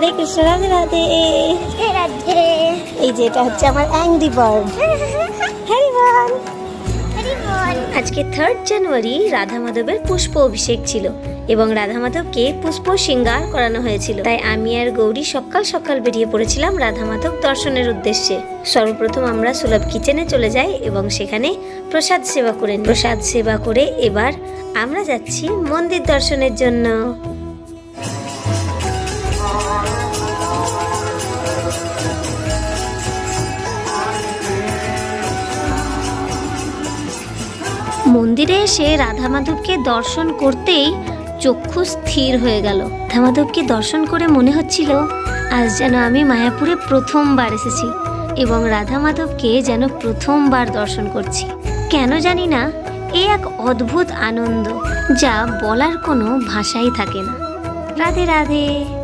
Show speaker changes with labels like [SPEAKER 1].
[SPEAKER 1] হরে কৃষ্ণ, রাধে রাধে। এই যে, এটা হচ্ছে আমার অ্যাংরি বার্ড আজকে থার্ড জানুয়ারি রাধা মাধবের পুষ্প অভিষেক ছিল এবং রাধা মাধবকে পুষ্প সিঙ্গার করানো হয়েছিল। তাই আমি আর গৌরী সকাল সকাল বেরিয়ে পড়েছিলাম রাধা মাধব দর্শনের উদ্দেশ্যে। সর্বপ্রথম আমরা সুলভ কিচেনে চলে যাই এবং সেখানে প্রসাদ সেবা করে নিই। প্রসাদ সেবা করে এবার আমরা যাচ্ছি মন্দির দর্শনের জন্য। মন্দিরে এসে রাধা মাধবকে দর্শন করতেই চক্ষু স্থির হয়ে গেল। রাধা মাধবকে দর্শন করে মনে হচ্ছিল, আজ যেন আমি মায়াপুরে প্রথমবার এসেছি এবং রাধা মাধবকে যেন প্রথমবার দর্শন করছি। কেন জানি না, এ এক অদ্ভুত আনন্দ যা বলার কোনো ভাষাই থাকে না। রাধে রাধে।